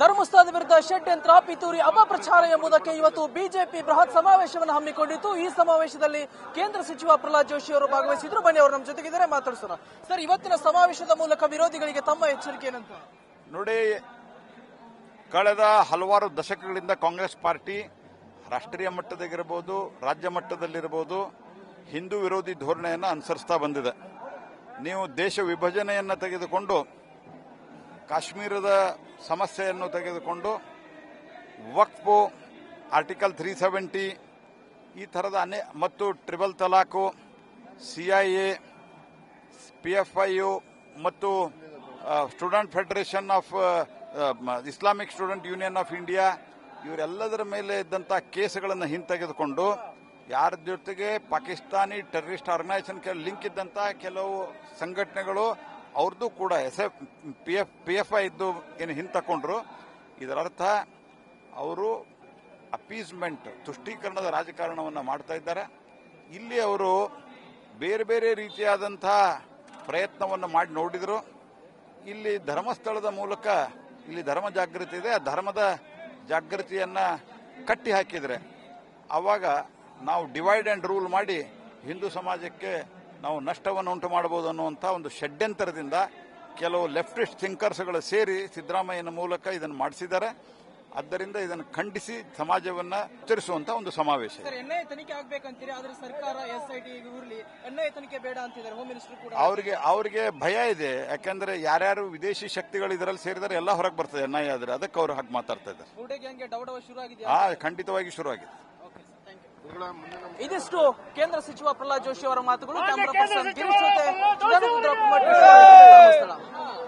ಧರ್ಮಸ್ಥಳದ ವಿರುದ್ಧ ಷಡ್ಯಂತ್ರ ಪಿತೂರಿ ಅಪಪ್ರಚಾರ ಎಂಬುದಕ್ಕೆ ಇವತ್ತು ಬಿಜೆಪಿ ಬೃಹತ್ ಸಮಾವೇಶವನ್ನು ಹಮ್ಮಿಕೊಂಡಿತ್ತು ಈ ಸಮಾವೇಶದಲ್ಲಿ ಕೇಂದ್ರ ಸಚಿವ ಪ್ರಹ್ಲಾದ್ ಜೋಶಿ ಅವರು ಭಾಗವಹಿಸಿದ್ರು. ಬನ್ನಿ ಅವರು ನಮ್ಮ ಜೊತೆಗಿದ್ದರೆ, ಮಾತಾಡಿಸೋಣ. ಸರ್, ಇವತ್ತಿನ ಸಮಾವೇಶದ ಮೂಲಕ ವಿರೋಧಿಗಳಿಗೆ ತಮ್ಮ ಎಚ್ಚರಿಕೆ ಏನಂತ? ನೋಡಿ, ಕಳೆದ ಹಲವಾರು ದಶಕಗಳಿಂದ ಕಾಂಗ್ರೆಸ್ ಪಾರ್ಟಿ ರಾಷ್ಟ್ರೀಯ ಮಟ್ಟದಾಗಿರ್ಬೋದು, ರಾಜ್ಯ ಮಟ್ಟದಲ್ಲಿರ್ಬೋದು ಹಿಂದೂ ವಿರೋಧಿ ಧೋರಣೆಯನ್ನು ಅನುಸರಿಸ್ತಾ ಬಂದಿದೆ. ನೀವು ದೇಶ ವಿಭಜನೆಯನ್ನು ತೆಗೆದುಕೊಂಡು ಕಾಶ್ಮೀರದ ಸಮಸ್ಯೆಯನ್ನು ತೆಗೆದುಕೊಂಡು ವಕ್ಫು ಆರ್ಟಿಕಲ್ ತ್ರೀ ಸೆವೆಂಟಿ ಈ ಥರದ ಅನೇ ಮತ್ತು triple talaq, C I A, P F I you ಮತ್ತು student federation of Islamic student union of India ಇವರೆಲ್ಲದರ ಮೇಲೆ ಇದ್ದಂಥ ಕೇಸ್ಗಳನ್ನು ಹಿಂತೆಗೆದುಕೊಂಡು ಯಾರ ಜೊತೆಗೆ ಪಾಕಿಸ್ತಾನಿ ಟೆರರಿಸ್ಟ್ ಆರ್ಗನೈಸೇಷನ್ ಲಿಂಕ್ ಇದ್ದಂಥ ಕೆಲವು ಸಂಘಟನೆಗಳು ಅವ್ರದ್ದು ಕೂಡ S F P F P F I ಇದ್ದು ಏನು ಹಿಂತಕೊಂಡ್ರು ಇದರರ್ಥ ಅವರು ಅಪೀಸ್ಮೆಂಟ್, ತುಷ್ಟೀಕರಣದ ರಾಜಕಾರಣವನ್ನು ಮಾಡ್ತಾ ಇದ್ದಾರೆ. ಇಲ್ಲಿ ಅವರು ಬೇರೆ ಬೇರೆ ರೀತಿಯಾದಂಥ ಪ್ರಯತ್ನವನ್ನು ಮಾಡಿ ನೋಡಿದರು. ಇಲ್ಲಿ ಧರ್ಮಸ್ಥಳದ ಮೂಲಕ ಇಲ್ಲಿ ಧರ್ಮ ಜಾಗೃತಿ ಇದೆ. ಆ ಧರ್ಮದ ಜಾಗೃತಿಯನ್ನು ಕಟ್ಟಿ ಹಾಕಿದರೆ ಆವಾಗ ನಾವು ಡಿವೈಡ್ ಆ್ಯಂಡ್ ರೂಲ್ ಮಾಡಿ ಹಿಂದೂ ಸಮಾಜಕ್ಕೆ ನಾವು ನಷ್ಟವನ್ನು ಉಂಟು ಮಾಡಬಹುದು ಅನ್ನುವಂಥ ಒಂದು ಷಡ್ಯಂತರದಿಂದ ಕೆಲವು ಲೆಫ್ಟಿಸ್ಟ್ ಥಿಂಕರ್ಸ್ಗಳು ಸೇರಿ ಸಿದ್ದರಾಮಯ್ಯನ ಮೂಲಕ ಇದನ್ನು ಮಾಡಿಸಿದ್ದಾರೆ. ಆದ್ದರಿಂದ ಇದನ್ನು ಖಂಡಿಸಿ ಸಮಾಜವನ್ನು ಎಚ್ಚರಿಸುವಂತ ಒಂದು ಸಮಾವೇಶ ತನಿಖೆ ಆಗ್ಬೇಕಂತೀರಿ ಆದ್ರೆ ಸರ್ಕಾರ ಎಸ್ ಐ ಟಿ ತನಿಖೆ ಬೇಡ ಅಂತಿದ್ದಾರೆ ಹೋಮ್ ಮಿನಿಸ್ಟರ್ ಕೂಡ. ಅವ್ರಿಗೆ ಅವ್ರಿಗೆ ಭಯ ಇದೆ. ಯಾಕಂದ್ರೆ ಯಾರ್ಯಾರು ವಿದೇಶಿ ಶಕ್ತಿಗಳು ಇದರಲ್ಲಿ ಸೇರಿದರೆ ಎಲ್ಲ ಹೊರಗೆ ಬರ್ತದೆ ಎನ್ಐ ಆದ್ರೆ. ಅದಕ್ಕೆ ಅವರು ಹಾಗೆ ಮಾತಾಡ್ತಾ ಇದ್ದಾರೆ. ಡೌಡವ ಶುರು ಆಗಿದೆ ಖಂಡಿತವಾಗಿ ಇದಿಷ್ಟು ಕೇಂದ್ರ ಸಚಿವ ಪ್ರಹ್ಲಾದ್ ಜೋಶಿ ಅವರ ಮಾತುಗಳು. ಕ್ಯಾಮರಾ ಪರ್ಸನ್ ಗಿರೀಶ್ ಜೊತೆ ಕುಮಾರ್